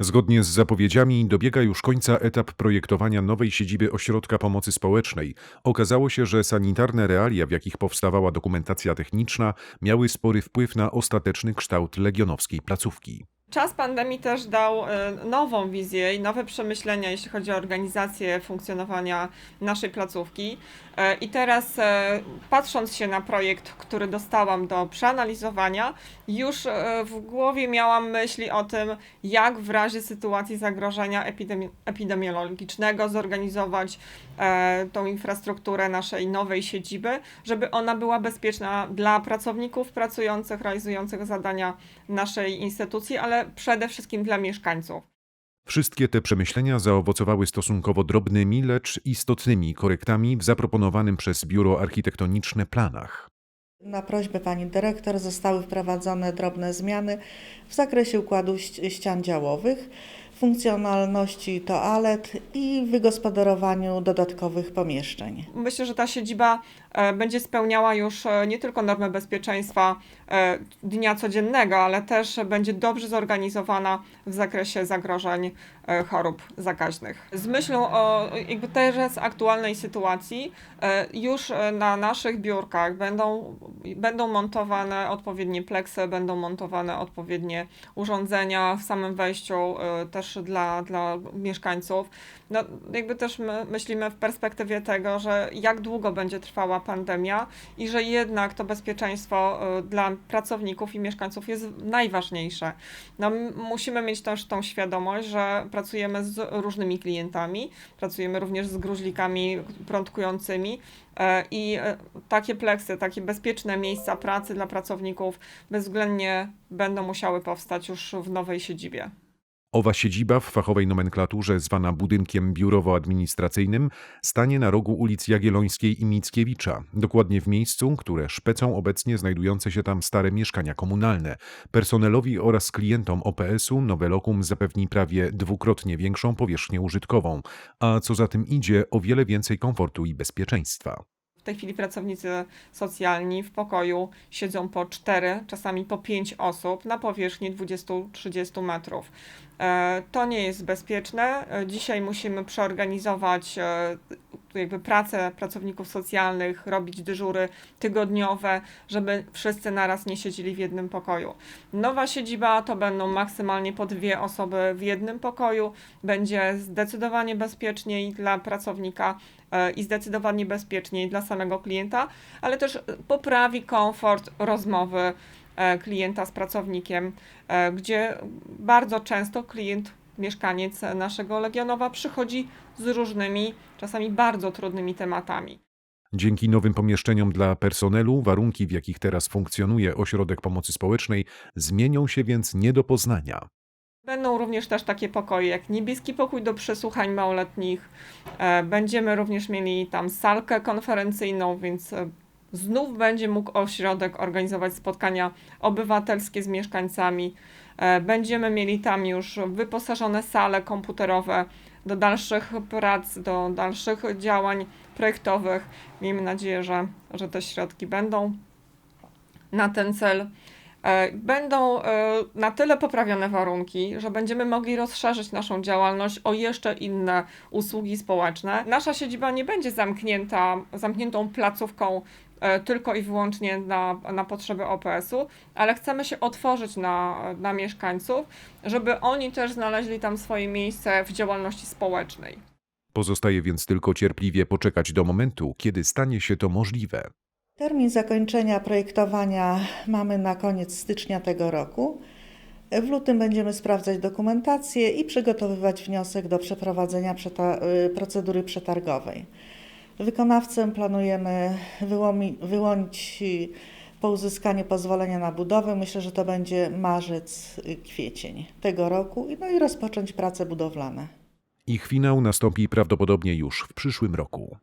Zgodnie z zapowiedziami dobiega już końca etap projektowania nowej siedziby Ośrodka Pomocy Społecznej. Okazało się, że sanitarne realia, w jakich powstawała dokumentacja techniczna, miały spory wpływ na ostateczny kształt legionowskiej placówki. Czas pandemii też dał e, nową wizję i nowe przemyślenia, jeśli chodzi o organizację funkcjonowania naszej placówki. E, I teraz, e, patrząc się na projekt, który dostałam do przeanalizowania, już w głowie miałam myśli o tym, jak w razie sytuacji zagrożenia epidemi- epidemiologicznego zorganizować tą infrastrukturę naszej nowej siedziby, żeby ona była bezpieczna dla pracowników pracujących, realizujących zadania naszej instytucji, ale przede wszystkim dla mieszkańców. Wszystkie te przemyślenia zaowocowały stosunkowo drobnymi, lecz istotnymi korektami w zaproponowanym przez Biuro Architektoniczne planach. Na prośbę pani dyrektor zostały wprowadzone drobne zmiany w zakresie układu ścian działowych, funkcjonalności toalet i wygospodarowaniu dodatkowych pomieszczeń. Myślę, że ta siedziba e, będzie spełniała już e, nie tylko normy bezpieczeństwa e, dnia codziennego, ale też będzie dobrze zorganizowana w zakresie zagrożeń chorób zakaźnych. Z myślą o jakby teraz aktualnej sytuacji, już na naszych biurkach będą, będą montowane odpowiednie pleksy, będą montowane odpowiednie urządzenia w samym wejściu e, też dla, dla mieszkańców. No, jakby też my myślimy w perspektywie tego, że jak długo będzie trwała pandemia i że jednak to bezpieczeństwo y, dla pracowników i mieszkańców jest najważniejsze. No, musimy mieć też tą świadomość, że pracujemy z różnymi klientami, pracujemy również z gruźlikami prądkującymi e, i e, takie pleksy, takie bezpieczne miejsca pracy dla pracowników bezwzględnie będą musiały powstać już w nowej siedzibie. Owa siedziba w fachowej nomenklaturze zwana budynkiem biurowo-administracyjnym stanie na rogu ulic Jagiellońskiej i Mickiewicza, dokładnie w miejscu, które szpecą obecnie znajdujące się tam stare mieszkania komunalne. Personelowi oraz klientom OPS-u nowe lokum zapewni prawie dwukrotnie większą powierzchnię użytkową, a co za tym idzie o wiele więcej komfortu i bezpieczeństwa. W tej chwili pracownicy socjalni w pokoju siedzą po 4, czasami po 5 osób na powierzchni 20-30 metrów. E, To nie jest bezpieczne. E, Dzisiaj musimy przeorganizować e, jakby pracę pracowników socjalnych, robić dyżury tygodniowe, żeby wszyscy naraz nie siedzieli w jednym pokoju. Nowa siedziba to będą maksymalnie po dwie osoby w jednym pokoju. Będzie zdecydowanie bezpieczniej dla pracownika e, i zdecydowanie bezpieczniej dla samego klienta, ale też poprawi komfort rozmowy e, klienta z pracownikiem, e, gdzie bardzo często klient, mieszkaniec naszego Legionowa przychodzi z różnymi, czasami bardzo trudnymi tematami. Dzięki nowym pomieszczeniom dla personelu, warunki w jakich teraz funkcjonuje Ośrodek Pomocy Społecznej zmienią się więc nie do poznania. Będą również też takie pokoje jak niebieski pokój do przesłuchań małoletnich. E, Będziemy również mieli tam salkę konferencyjną, więc e, znów będzie mógł ośrodek organizować spotkania obywatelskie z mieszkańcami. E, Będziemy mieli tam już wyposażone sale komputerowe do dalszych prac, do dalszych działań projektowych. Miejmy nadzieję, że, że te środki będą na ten cel. E, Będą e, na tyle poprawione warunki, że będziemy mogli rozszerzyć naszą działalność o jeszcze inne usługi społeczne. Nasza siedziba nie będzie zamknięta, zamkniętą placówką tylko i wyłącznie na, na potrzeby OPS-u, ale chcemy się otworzyć na, na mieszkańców, żeby oni też znaleźli tam swoje miejsce w działalności społecznej. Pozostaje więc tylko cierpliwie poczekać do momentu, kiedy stanie się to możliwe. Termin zakończenia projektowania mamy na koniec stycznia tego roku. W lutym będziemy sprawdzać dokumentację i przygotowywać wniosek do przeprowadzenia przeta- y, procedury przetargowej. Wykonawcę planujemy wyłonić y, po uzyskaniu pozwolenia na budowę. Myślę, że to będzie marzec, y, kwiecień tego roku. No i rozpocząć prace budowlane. Ich finał nastąpi prawdopodobnie już w przyszłym roku.